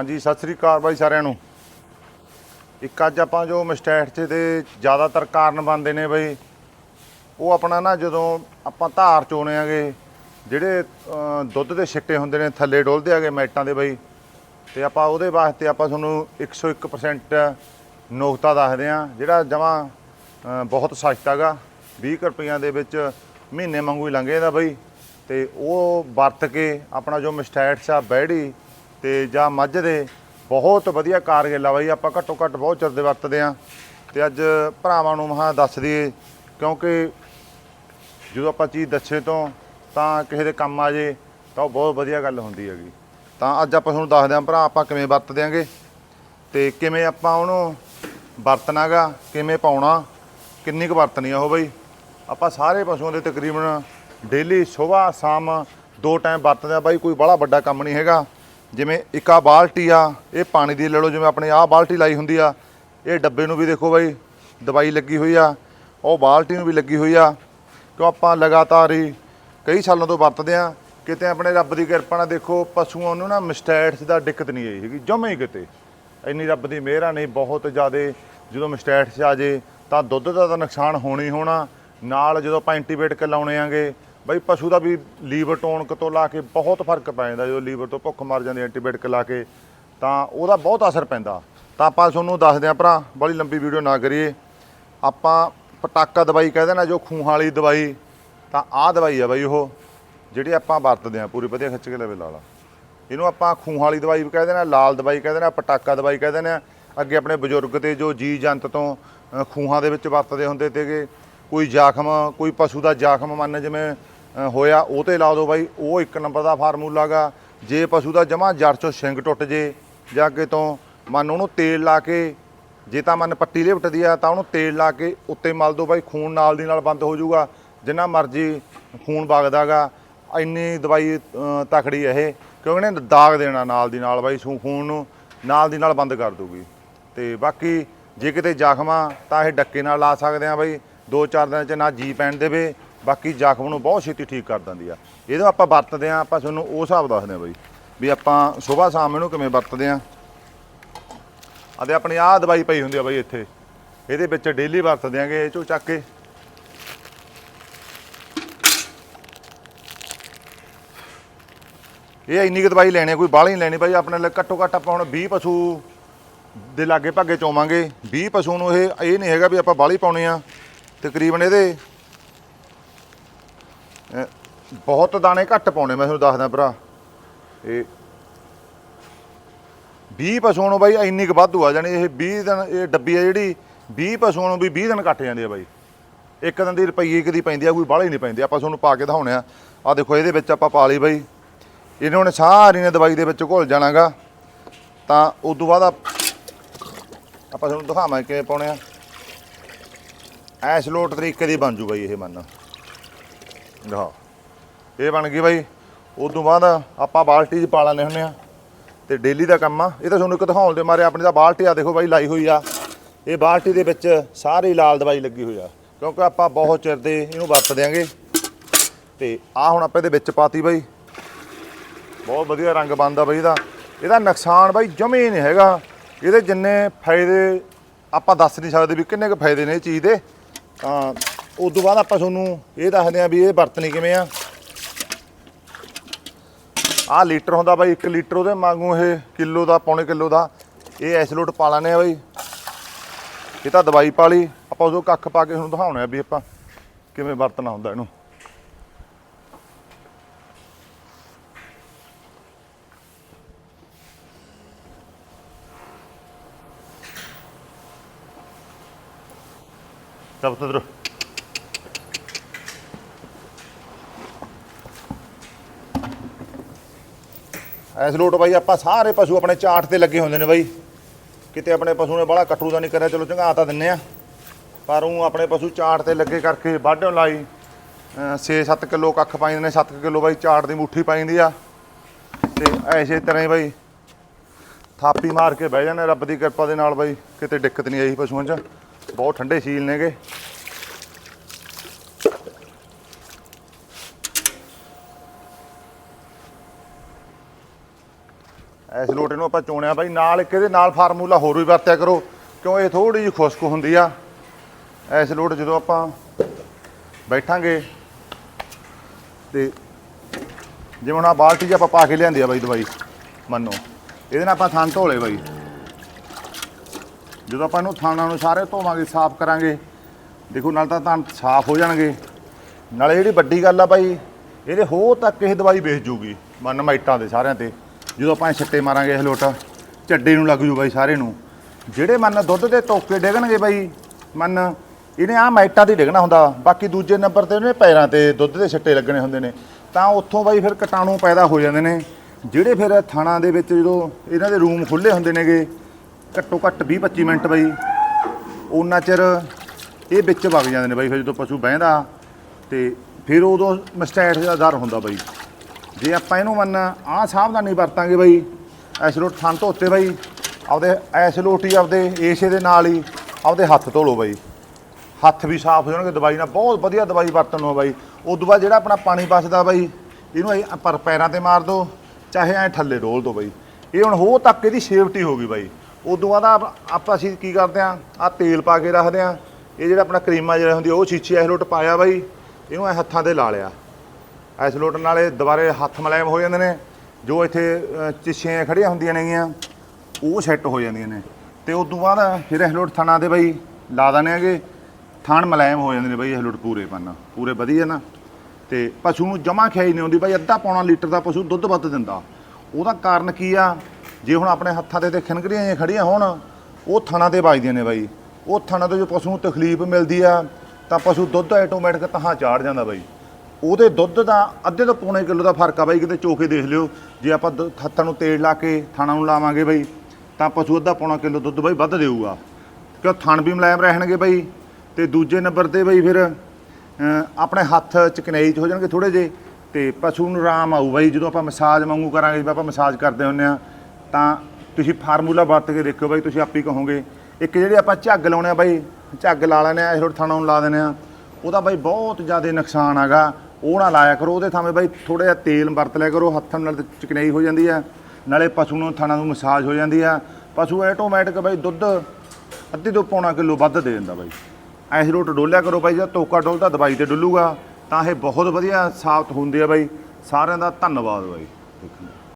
ਹਾਂਜੀ, ਸਤਿ ਸ੍ਰੀ ਅਕਾਲ ਬਾਈ ਸਾਰਿਆਂ ਨੂੰ। ਇੱਕ ਅੱਜ ਆਪਾਂ ਜੋ ਮਿਸਟੇਟ ਦੇ ਜ਼ਿਆਦਾਤਰ ਕਾਰਨ ਬਣਦੇ ਨੇ ਬਈ, ਉਹ ਆਪਣਾ ਨਾ ਜਦੋਂ ਆਪਾਂ ਧਾਰ ਚੋਣੇ ਆਗੇ, ਜਿਹੜੇ ਦੁੱਧ ਦੇ ਛਿੱਟੇ ਹੁੰਦੇ ਨੇ, ਥੱਲੇ ਡੋਲਦੇ ਆਗੇ ਮੈਟਾਂ ਦੇ ਬਈ, ਤੇ ਆਪਾਂ ਉਹਦੇ ਵਾਸਤੇ ਆਪਾਂ ਤੁਹਾਨੂੰ 101% ਨੋਕਤਾ ਦੱਸਦੇ ਆ, ਜਿਹੜਾ ਜਮਾ ਬਹੁਤ ਸਸਤਾ ਗਾ 20 ਕੁ ਰੁਪਈਆਂ ਦੇ ਵਿੱਚ ਮਹੀਨੇ ਵਾਂਗੂ ਹੀ ਲੰਘੇ ਦਾ ਬਈ, ਤੇ ਉਹ ਵਰਤ ਕੇ ਆਪਣਾ ਜੋ ਮਿਸਟੈਟਸ ਆ ਬੈੜੀ ਤੇ ਜਾਂ ਮੱਝ ਦੇ ਬਹੁਤ ਵਧੀਆ ਕਾਰਗਿਲ ਆ ਬਾਈ, ਆਪਾਂ ਘੱਟੋ ਘੱਟ ਬਹੁਤ ਚਿਰ ਦੇ ਵਰਤਦੇ ਆ ਤੇ ਅੱਜ ਭਰਾਵਾਂ ਨੂੰ ਮਹਾ ਦੱਸ ਦਈਏ, ਕਿਉਂਕਿ ਜਦੋਂ ਆਪਾਂ ਚੀਜ਼ ਦੱਸੇ ਤੋਂ ਤਾਂ ਕਿਸੇ ਦੇ ਕੰਮ ਆ ਜੇ, ਤਾਂ ਉਹ ਬਹੁਤ ਵਧੀਆ ਗੱਲ ਹੁੰਦੀ ਹੈਗੀ। ਤਾਂ ਅੱਜ ਆਪਾਂ ਤੁਹਾਨੂੰ ਦੱਸਦੇ ਆਂ ਭਰਾ, ਆਪਾਂ ਕਿਵੇਂ ਵਰਤ ਦਿਆਂਗੇ ਤੇ ਕਿਵੇਂ ਆਪਾਂ ਉਹਨੂੰ ਵਰਤਣਾਗਾ, ਕਿਵੇਂ ਪਾਉਣਾ, ਕਿੰਨੀ ਕੁ ਵਰਤਣੀ ਆ ਉਹ ਬਈ। ਆਪਾਂ ਸਾਰੇ ਪਸ਼ੂਆਂ ਦੇ ਤਕਰੀਬਨ ਡੇਲੀ ਸਵੇਰ ਸ਼ਾਮ ਦੋ ਟਾਈਮ ਵਰਤਦੇ ਆ ਬਾਈ ਕੋਈ ਬੜਾ ਵੱਡਾ ਕੰਮ ਨਹੀਂ ਹੈਗਾ। ਜਿਵੇਂ ਇੱਕ ਆ ਬਾਲਟੀ ਆ, ਇਹ ਪਾਣੀ ਦੀ ਲੈ ਲਓ, ਜਿਵੇਂ ਆਪਣੇ ਆਹ ਬਾਲਟੀ ਲਾਈ ਹੁੰਦੀ ਆ, ਇਹ ਡੱਬੇ ਨੂੰ ਵੀ ਦੇਖੋ ਬਾਈ, ਦਵਾਈ ਲੱਗੀ ਹੋਈ ਆ, ਉਹ ਬਾਲਟੀ ਨੂੰ ਵੀ ਲੱਗੀ ਹੋਈ ਆ, ਕਿਉਂ ਆਪਾਂ ਲਗਾਤਾਰ ਹੀ ਕਈ ਸਾਲਾਂ ਤੋਂ ਵਰਤਦੇ ਆ, ਕਿਤੇ ਆਪਣੇ ਰੱਬ ਦੀ ਕਿਰਪਾ ਨਾਲ ਦੇਖੋ, ਪਸ਼ੂਆਂ ਨੂੰ ਨਾ ਮਿਸਟੈਟਸ ਦਾ ਦਿੱਕਤ ਨਹੀਂ ਆਈ ਹੈਗੀ, ਜਮੇ ਹੀ ਕਿਤੇ। ਇੰਨੀ ਰੱਬ ਦੀ ਮਿਹਰ ਆ, ਨਹੀਂ ਬਹੁਤ ਜ਼ਿਆਦਾ ਜਦੋਂ ਮਿਸਟੈਟਸ ਆ ਜੇ, ਤਾਂ ਦੁੱਧ ਦਾ ਤਾਂ ਨੁਕਸਾਨ ਹੋਣਾ ਹੀ ਹੋਣਾ, ਨਾਲ ਜਦੋਂ ਆਪਾਂ ਐਂਟੀਬਾਇਓਟਿਕ ਲਾਉਣੇ ਆਂਗੇ ਬਈ ਪਸ਼ੂ ਦਾ ਵੀ ਲੀਵਰ ਟੋਨਕ ਤੋਂ ਲਾ ਕੇ ਬਹੁਤ ਫ਼ਰਕ ਪੈ ਜਾਂਦਾ, ਜਦੋਂ ਲੀਵਰ ਤੋਂ ਭੁੱਖ ਮਰ ਜਾਂਦੀ, ਐਂਟੀਬਾਇਓਟਿਕ ਲਾ ਕੇ, ਤਾਂ ਉਹਦਾ ਬਹੁਤ ਅਸਰ ਪੈਂਦਾ। ਤਾਂ ਆਪਾਂ ਤੁਹਾਨੂੰ ਦੱਸਦੇ ਆਂ ਭਰਾ, ਬੜੀ ਲੰਬੀ ਵੀਡੀਓ ਨਾ ਕਰੀਏ। ਆਪਾਂ ਪਟਾਕਾ ਦਵਾਈ ਕਹਿੰਦੇ ਨਾ ਜੋ ਖੂਹਾਂ ਵਾਲੀ ਦਵਾਈ, ਤਾਂ ਆਹ ਦਵਾਈ ਆ ਬਈ ਉਹ, ਜਿਹੜੀ ਆਪਾਂ ਵਰਤਦੇ ਆਂ ਪੂਰੀ ਵਧੀਆ ਖਿੱਚ ਕੇ ਲਵੇ ਲਾ ਲਾ ਇਹਨੂੰ ਆਪਾਂ ਖੂਹਾਂ ਵਾਲੀ ਦਵਾਈ ਵੀ ਕਹਿੰਦੇ ਨੇ ਲਾਲ ਦਵਾਈ ਕਹਿੰਦੇ ਨੇ ਪਟਾਕਾ ਦਵਾਈ ਕਹਿੰਦੇ ਨੇ ਅੱਗੇ ਆਪਣੇ ਬਜ਼ੁਰਗ ਤੇ ਜੋ ਜੀ ਜੰਤ ਤੋਂ ਖੂਹਾਂ ਦੇ ਵਿੱਚ ਵਰਤਦੇ ਹੁੰਦੇ ਤੇਗੇ ਕੋਈ ਜ਼ਖਮ, ਕੋਈ ਪਸ਼ੂ ਦਾ ਜ਼ਖਮ ਮੰਨ, ਜਿਵੇਂ ਹੋਇਆ ਉਹ ਤੇ ਲਾ ਦਿਓ ਬਾਈ ਉਹ ਇੱਕ ਨੰਬਰ ਦਾ ਫਾਰਮੂਲਾ ਗਾ। ਜੇ ਪਸ਼ੂ ਦਾ ਜਮਾ ਜੜ ਚੋਂ ਸਿੰਗ ਟੁੱਟ ਜੇ ਜਾਂ ਅੱਗੇ ਤੋਂ ਮੰਨ ਉਹਨੂੰ ਤੇਲ ਲਾ ਕੇ ਜੇ ਤਾਂ ਮਨ ਪੱਟੀ ਲਿਪਟਦੀ ਆ ਤਾਂ ਉਹਨੂੰ ਤੇਲ ਲਾ ਕੇ ਉੱਤੇ ਮਲ ਦੋ ਬਾਈ ਖੂਨ ਨਾਲ ਦੀ ਨਾਲ ਬੰਦ ਹੋ ਜਾਊਗਾ। ਜਿੰਨਾ ਮਰਜ਼ੀ ਖੂਨ ਵਗਦਾਗਾ ਇੰਨੀ ਦਵਾਈ ਅ, ਤਕੜੀ ਇਹ ਕਿਉਂਕਿ ਇਹਨੇ ਦਾਗ ਦੇਣਾ ਨਾਲ ਦੀ ਨਾਲ ਬਾਈ ਸੂ ਖੂਨ ਨੂੰ ਨਾਲ ਦੀ ਨਾਲ ਬੰਦ ਕਰ ਦੂਗੀ ਤੇ ਬਾਕੀ ਜੇ ਕਿਤੇ ਜ਼ਖਮ ਆ ਤਾਂ ਇਹ ਡੱਕੇ ਨਾਲ ਲਾ ਸਕਦੇ ਆ ਬਾਈ ਦੋ ਚਾਰ ਦਿਨਾਂ ਚ ਨਾ ਜੀ ਪੈਣ ਦੇਵੇ ਬਾਕੀ ਜ਼ਖਮ ਨੂੰ ਬਹੁਤ ਛੇਤੀ ਠੀਕ ਕਰ ਦਿੰਦੀ ਆ। ਇਹਦਾ ਆਪਾਂ ਵਰਤਦੇ ਆ, ਆਪਾਂ ਤੁਹਾਨੂੰ ਉਹ ਹਿਸਾਬ ਦੱਸਦੇ ਆ ਬਾਈ, ਵੀ ਆਪਾਂ ਸਵੇਰ ਸ਼ਾਮ ਇਹਨੂੰ ਕਿਵੇਂ ਵਰਤਦੇ ਆ। ਅਤੇ ਆਪਣੀ ਆਹ ਦਵਾਈ ਪਈ ਹੁੰਦੀ ਆ ਬਾਈ ਇੱਥੇ, ਇਹਦੇ ਵਿੱਚ ਡੇਲੀ ਵਰਤਦੇ ਦਿਆਂਗੇ ਇਹ ਚੋਂ ਚੱਕ ਕੇ। ਇਹ ਇੰਨੀ ਕੁ ਦਵਾਈ ਲੈਣੀ ਕੋਈ ਬਾਹਲੀ ਨਹੀਂ ਲੈਣੀ ਬਾਈ, ਆਪਣੇ ਲਈ ਘੱਟੋ ਘੱਟ ਆਪਾਂ ਹੁਣ 20 ਪਸ਼ੂ ਦੇ ਲਾਗੇ ਭਾਗੇ ਚੋਵਾਂਗੇ। 20 ਪਸ਼ੂ ਨੂੰ ਇਹ ਇਹ ਨਹੀਂ ਹੈਗਾ ਵੀ ਆਪਾਂ ਬਾਹਲੀ ਪਾਉਣੀ ਆ, ਤਕਰੀਬਨ ਇਹਦੇ ਅਹ, ਬਹੁਤ ਦਾਣੇ ਘੱਟ ਪਾਉਣੇ ਮੈਂ ਤੁਹਾਨੂੰ ਦੱਸਦਾ ਭਰਾ। ਇਹ 20 ਪਸ਼ੂਆਂ ਨੂੰ ਬਾਈ ਇੰਨੀ ਕੁ ਵਾਧੂ ਆ ਜਾਣੀ ਇਹ 20 ਦਿਨ ਇਹ ਡੱਬੀ ਆ ਜਿਹੜੀ 20 ਪਸ਼ੂਆਂ ਨੂੰ ਵੀ 20 ਦਿਨ ਕੱਟ ਜਾਂਦੇ ਆ ਬਾਈ। ਇੱਕ ਦਿਨ ਦੀ ਰੁਪਈਏ ਇੱਕ ਦੀ ਪੈਂਦੀ ਆ ਕੋਈ ਬਾਹਲੀ ਨਹੀਂ ਪੈਂਦੀ। ਆਪਾਂ ਤੁਹਾਨੂੰ ਪਾ ਕੇ ਦਿਖਾਉਣੇ ਆ। ਆ ਦੇਖੋ ਇਹਦੇ ਵਿੱਚ ਆਪਾਂ ਪਾ ਲਈ ਬਾਈ। ਇਹਨੇ ਹੁਣ ਸਾਰੀ ਨੇ ਦਵਾਈ ਦੇ ਵਿੱਚ ਘੁਲ ਜਾਣਾਗਾ। ਤਾਂ ਉਸ ਤੋਂ ਬਾਅਦ ਆਪ- ਆਪਾਂ ਤੁਹਾਨੂੰ ਦਿਖਾਵਾਂ ਕਿਵੇਂ ਪਾਉਣੇ ਆ। ਐਸ ਲੋਟ ਤਰੀਕੇ ਦੀ ਬਣ ਜੂ ਬਾਈ ਇਹ ਮੰਨ। ਹਾਂ ਇਹ ਬਣ ਗਈ ਬਾਈ। ਉਸ ਤੋਂ ਬਾਅਦ ਆਪਾਂ ਬਾਲਟੀ 'ਚ ਪਾ ਲੈਂਦੇ ਹੁੰਦੇ ਆ। ਤੇ ਡੇਲੀ ਦਾ ਕੰਮ ਆ। ਇਹ ਤਾਂ ਤੁਹਾਨੂੰ ਇੱਕ ਦਿਖਾਉਣ ਦੇ ਮਾਰੇ ਆਪਣੀ ਦਾ ਬਾਲਟੀ ਆ ਦੇਖੋ ਬਾਈ, ਲਾਈ ਹੋਈ ਆ। ਇਹ ਬਾਲਟੀ ਦੇ ਵਿੱਚ ਸਾਰੀ ਲਾਲ ਦਵਾਈ ਲੱਗੀ ਹੋਈ ਆ। ਕਿਉਂਕਿ ਆਪਾਂ ਬਹੁਤ ਚਿਰ ਦੇ ਇਹਨੂੰ ਵਰਤ ਦਿਆਂਗੇ ਤੇ ਆ ਹੁਣ ਆਪਾਂ ਇਹਦੇ ਵਿੱਚ ਪਾਤੀ ਬਾਈ। ਬਹੁਤ ਵਧੀਆ ਰੰਗ ਬਣਦਾ ਬਾਈ ਇਹਦਾ। ਇਹਦਾ ਨੁਕਸਾਨ ਬਾਈ ਜਮੇ ਨਹੀਂ ਹੈਗਾ। ਇਹਦੇ ਜਿੰਨੇ ਫਾਇਦੇ ਆਪਾਂ ਦੱਸ ਨਹੀਂ ਸਕਦੇ ਵੀ ਕਿੰਨੇ ਕੁ ਫਾਇਦੇ ਨੇ ਇਹ ਚੀਜ਼ ਦੇ। ਤਾਂ ਉਸ ਤੋਂ ਬਾਅਦ ਆਪਾਂ ਤੁਹਾਨੂੰ ਇਹ ਦੱਸਦੇ ਆ ਵੀ ਇਹ ਵਰਤਣੀ ਕਿਵੇਂ ਆ। ਆਹ ਲੀਟਰ ਹੁੰਦਾ ਬਾਈ 1 ਲੀਟਰ ਉਹਦੇ ਵਾਂਗੂ ਇਹ ਕਿਲੋ ਦਾ, ਪੌਣੇ ਕਿਲੋ ਦਾ। ਇਹ ਐਸਲੋਟ ਪਾ ਲੈਣੇ ਆ ਬਾਈ। ਇਹ ਤਾਂ ਦਵਾਈ ਪਾ ਲਈ। ਆਪਾਂ ਉਦੋਂ ਕੱਖ ਪਾ ਕੇ ਤੁਹਾਨੂੰ ਦਿਖਾਉਣਾ ਵੀ ਆਪਾਂ ਕਿਵੇਂ ਵਰਤਣਾ ਹੁੰਦਾ ਇਹਨੂੰ। ਸਭ ਤੋਂ ਐਸ ਲੋਟ ਬਾਈ, ਆਪਾਂ ਸਾਰੇ ਪਸ਼ੂ ਆਪਣੇ ਚਾਰਟ ਤੇ ਲੱਗੇ ਹੁੰਦੇ ਨੇ ਬਾਈ। ਕਿਤੇ ਆਪਣੇ ਪਸ਼ੂ ਨੇ ਬੜਾ ਕਟਰੂ ਦਾ ਨਹੀਂ ਕਰਿਆ, ਚਲੋ ਚੰਗਾ ਤਾਂ ਦਿੰਨੇ ਆ। ਪਰ ਉਹ ਆਪਣੇ ਪਸ਼ੂ ਚਾਰਟ ਤੇ ਲੱਗੇ ਕਰਕੇ ਵਾਢੋਂ ਲਾਈ। 6-7 ਕਿਲੋ ਕੱਖ ਪਾਈਂਦੇ ਨੇ 7 ਕਿਲੋ ਬਾਈ ਚਾਰਟ ਦੀ ਮੁੱਠੀ ਪਾਈਂਦੀ ਆ। ਤੇ ਐਸੇ ਤਰ੍ਹਾਂ ਹੀ ਬਾਈ, ਥਾਪੀ ਮਾਰ ਕੇ ਬਹਿ ਜਾਂਦੇ ਰੱਬ ਦੀ ਕਿਰਪਾ ਦੇ ਨਾਲ ਬਾਈ, ਕਿਤੇ ਦਿੱਕਤ ਨਹੀਂ ਆਈ ਪਸ਼ੂਆਂ 'ਚ। ਬਹੁਤ ਠੰਡੇ ਸੀਲ ਨੇਗੇ। ਐਸ ਲੋਟੇ ਨੂੰ ਆਪਾਂ ਚੋਣਿਆ ਬਾਈ। ਨਾਲ ਇੱਕ ਇਹਦੇ ਨਾਲ ਫਾਰਮੂਲਾ ਹੋਰ ਵੀ ਵਰਤਿਆ ਕਰੋ। ਕਿਉਂ ਇਹ ਥੋੜੀ ਜਿਹੀ ਖੁਸ਼ਕ ਹੁੰਦੀ ਆ। ਐਸ ਲੋਟ ਜਦੋਂ ਆਪਾਂ ਬੈਠਾਂਗੇ ਤੇ ਜਿਵੇਂ ਹੁਣ ਆ ਬਾਲਟੀ 'ਚ ਆਪਾਂ ਪਾ ਕੇ ਲਿਆਂਦੀ ਆ ਬਾਈ ਦਵਾਈ ਮੰਨੋ। ਇਹਦੇ ਨਾਲ ਆਪਾਂ ਥਣ ਧੋਲੇ ਬਾਈ। ਜਦੋਂ ਆਪਾਂ ਇਹਨੂੰ ਥਾਣਾ ਨੂੰ ਸਾਰੇ ਧੋਵਾਂਗੇ, ਸਾਫ਼ ਕਰਾਂਗੇ, ਦੇਖੋ ਨਾਲ ਤਾਂ ਤਾਂ ਸਾਫ਼ ਹੋ ਜਾਣਗੇ। ਨਾਲੇ ਜਿਹੜੀ ਵੱਡੀ ਗੱਲ ਆ ਬਾਈ, ਇਹਦੇ ਹੋ ਤੱਕ ਇਹ ਦਵਾਈ ਵੇਚ ਜੂਗੀ। ਮਨ ਮਾਈਟਾਂ ਦੇ ਸਾਰਿਆਂ ਤੇ। ਜਦੋਂ ਆਪਾਂ ਇਹ ਛੱਟੇ ਮਾਰਾਂਗੇ ਇਹ ਲੋਟ, ਝੱਡੇ ਨੂੰ ਲੱਗ ਜੂ ਬਾਈ ਸਾਰੇ ਨੂੰ। ਜਿਹੜੇ ਮੰਨ ਦੁੱਧ ਦੇ ਤੋਕੇ ਡਿੱਗਣਗੇ ਬਾਈ, ਮੰਨ ਇਹਨੇ ਆ ਮਾਈਟਾਂ 'ਤੇ ਡਿੱਗਣਾ ਹੁੰਦਾ। ਬਾਕੀ ਦੂਜੇ ਨੰਬਰ ਤੇ ਉਹਨੇ ਪੈਰਾਂ ਤੇ ਦੁੱਧ ਦੇ ਛੱਟੇ ਲੱਗਣੇ ਹੁੰਦੇ ਨੇ। ਤਾਂ ਉੱਥੋਂ ਬਾਈ ਫਿਰ ਕੀਟਾਣੂ ਪੈਦਾ ਹੋ ਜਾਂਦੇ ਨੇ। ਜਿਹੜੇ ਫਿਰ ਥਾਣਾ ਦੇ ਵਿੱਚ ਜਦੋਂ ਇਹਨਾਂ ਦੇ ਰੂਮ ਖੁੱਲੇ ਹੁੰਦੇ ਨੇਗੇ, ਘੱਟੋ ਘੱਟ 20 25 ਮਿੰਟ ਬਾਈ, ਉਹਨਾਂ ਚਿਰ ਇਹ ਵਿੱਚ ਵਗ ਜਾਂਦੇ ਨੇ ਬਾਈ ਫਿਰ ਜਦੋਂ ਪਸ਼ੂ ਬਹਿੰਦਾ। ਤੇ ਫਿਰ ਉਦੋਂ ਮਸਟੈਟ ਦਾ ਦਰ ਹੁੰਦਾ ਬਾਈ। ਜੇ ਆਪਾਂ ਇਹਨੂੰ ਮੰਨ ਆਹ ਸਾਵਧਾਨੀ ਵਰਤਾਂਗੇ ਬਈ। ਐਸਲੋਟ ਥਣ ਧੋਤੇ ਬਾਈ। ਆਪਦੇ ਐਸਲੋਟ ਹੀ ਆਪਦੇ ਏਸੇ ਦੇ ਨਾਲ ਹੀ ਆਪਦੇ ਹੱਥ ਧੋ ਲਓ ਬਾਈ। ਹੱਥ ਵੀ ਸਾਫ਼ ਹੋ ਜਾਣਗੇ, ਦਵਾਈ ਨਾਲ ਬਹੁਤ ਵਧੀਆ ਦਵਾਈ ਵਰਤਣ ਨੂੰ ਬਾਈ। ਉਦੋਂ ਬਾਅਦ ਜਿਹੜਾ ਆਪਣਾ ਪਾਣੀ ਬਚਦਾ ਬਾਈ, ਇਹਨੂੰ ਐਂ ਪਰ ਪੈਰਾਂ ਤੇ ਮਾਰ ਦੋ, ਚਾਹੇ ਐ ਥੱਲੇ ਡੋਲ ਦੋ ਬਾਈ। ਇਹ ਹੁਣ ਹੋ ਤੱਕ ਇਹਦੀ ਸੇਫਟੀ ਹੋ ਗਈ ਬਾਈ। ਉਦੋਂ ਬਾਅਦ ਆਪਾਂ ਅਸੀਂ ਕੀ ਕਰਦੇ ਆ ਆ ਤੇਲ ਪਾ ਕੇ ਰੱਖਦੇ ਆ ਇਹ ਜਿਹੜਾ ਆਪਣਾ ਕਰੀਮਾ ਜਿਹੜਾ ਹੁੰਦੀ ਉਹ ਛੀਛੀ ਐਸਲੋਟ ਪਾਇਆ ਬਾਈ। ਇਹਨੂੰ ਐ ਹੱਥਾਂ ਤੇ ਲਾ ਲਿਆ। ਐਸਲੋਟ ਨਾਲੇ ਦੁਬਾਰੇ ਹੱਥ ਮਲਾਇਮ ਹੋ ਜਾਂਦੇ ਨੇ। ਜੋ ਇੱਥੇ ਅ, ਚਿੱਛੀਆਂ ਖੜੀਆਂ ਹੁੰਦੀਆਂ ਨੇਗੀਆਂ ਉਹ ਸੈੱਟ ਹੋ ਜਾਂਦੀਆਂ ਨੇ। ਤੇ ਉਸ ਤੋਂ ਬਾਅਦ ਫਿਰ ਐਸਲੋਟ ਥਣਾ ਦੇ ਬਾਈ ਲਾ ਦਨੇ ਹੈਗੇ। ਥਣ ਮਲਾਇਮ ਹੋ ਜਾਂਦੇ ਨੇ ਬਾਈ ਐਸਲੋਟ ਪੂਰੇ ਪੰਨ। ਪੂਰੇ ਵਧੀਆ ਨਾ। ਤੇ ਪਸ਼ੂ ਨੂੰ ਜਮਾ ਖਿਆਈ ਨਹੀਂ ਹੁੰਦੀ ਬਈ ਅੱਧਾ ਪੌਣਾ ਲੀਟਰ ਦਾ ਪਸ਼ੂ ਦੁੱਧ ਵੱਧ ਦਿੰਦਾ। ਉਹਦਾ ਕਾਰਨ ਕੀ ਆ? ਜੇ ਹੁਣ ਆਪਣੇ ਹੱਥਾਂ ਤੇ ਤੇ ਖਿਨਕਰੀਆਂ ਜਿਹੀਆਂ ਖੜੀਆਂ ਹੋਣ ਉਹ ਥਣਾ ਤੇ ਵੱਜਦੀਆਂ ਨੇ ਬਾਈ। ਉਹ ਥਣਾ ਤੋਂ ਜੋ ਪਸ਼ੂ ਨੂੰ ਤਕਲੀਫ ਮਿਲਦੀ ਆ ਤਾਂ ਪਸ਼ੂ ਦੁੱਧ ਆਟੋਮੈਟਿਕ ਤਹਾਂ ਚਾੜ ਜਾਂਦਾ ਬਾਈ। ਉਹਦੇ ਦੁੱਧ ਦਾ ਅੱਧੇ ਤੋਂ ਪੌਣੇ ਕਿਲੋ ਦਾ ਫ਼ਰਕ ਆ ਬਾਈ ਕਿਤੇ ਚੋਕੇ ਦੇਖ ਲਿਓ। ਜੇ ਆਪਾਂ ਦੁ- ਹੱਥਾਂ ਨੂੰ ਤੇਲ ਲਾ ਕੇ ਥਾਣਾ ਨੂੰ ਲਾਵਾਂਗੇ ਬਾਈ ਤਾਂ ਪਸ਼ੂ ਅੱਧਾ ਪੌਣਾ ਕਿਲੋ ਦੁੱਧ ਬਾਈ ਵੱਧ ਦੇਊਗਾ। ਕਿਉਂ ਥਣ ਵੀ ਮੁਲਾਇਮ ਰਹਿਣਗੇ ਬਾਈ। ਤੇ ਦੂਜੇ ਨੰਬਰ ਤੇ ਬਾਈ ਫਿਰ ਅ, ਆਪਣੇ ਹੱਥ ਚਕਨਾਈ ਚ ਹੋ ਜਾਣਗੇ ਥੋੜੇ ਜੇ ਤੇ ਪਸ਼ੂ ਨੂੰ ਆਰਾਮ ਆਊ ਬਾਈ। ਜਦੋਂ ਆਪਾਂ ਮਸਾਜ ਵਾਂਗੂ ਕਰਾਂਗੇ ਜਿਵੇਂ ਆਪਾਂ ਮਸਾਜ ਕਰਦੇ ਹੁੰਨੇ ਆ ਤਾਂ ਤੁਸੀਂ ਫਾਰਮੂਲਾ ਵਰਤ ਕੇ ਦੇਖਿਓ ਬਾਈ ਤੁਸੀਂ ਆਪ ਹੀ ਕਹੋਗੇ। ਇੱਕ ਜਿਹੜੇ ਆਪਾਂ ਝੱਗ ਲਾਉਣੇ ਆ ਬਾਈ ਝੱਗ ਲਾ ਲੈਣੇ ਆ ਥੋੜਾ ਥਾਣਾ ਨੂੰ ਲਾ ਦਿੰਦੇ ਆ ਉਹਦਾ ਬਾਈ ਬਹੁਤ ਜ਼ਿਆਦਾ ਨੁਕਸਾਨ ਹੈਗਾ। ਉਹ ਨਾ ਲਾਇਆ ਕਰੋ, ਉਹਦੇ ਥਾਵੇਂ ਬਾਈ ਥੋੜਾ ਜਿਹਾ ਤੇਲ ਵਰਤ ਲਿਆ ਕਰੋ, ਹੱਥਾਂ ਨਾਲ ਤੇ ਹੋ ਜਾਂਦੀ ਆ, ਨਾਲੇ ਪਸ਼ੂ ਨੂੰ ਥਣਾ ਨੂੰ ਮਸਾਜ ਹੋ ਜਾਂਦੀ ਆ। ਪਸ਼ੂ ਆਟੋਮੈਟਿਕ ਬਾਈ ਦੁੱਧ, ਅੱਧੇ ਤੋਂ ਪੌਣਾ ਕਿਲੋ ਵੱਧ ਦੇ ਦਿੰਦਾ ਬਾਈ। ਐਸ ਰੋਟ ਡੋਲਿਆ ਕਰੋ ਬਾਈ ਜਦ ਤੋਕਾ ਡੋਲਦਾ ਦਵਾਈ ਤੇ ਡੁੱਲੂਗਾ, ਤਾਂ ਇਹ ਬਹੁਤ ਵਧੀਆ ਸਾਬਤ ਹੁੰਦੇ ਆ ਬਾਈ। ਸਾਰਿਆਂ ਦਾ ਧੰਨਵਾਦ ਬਾਈ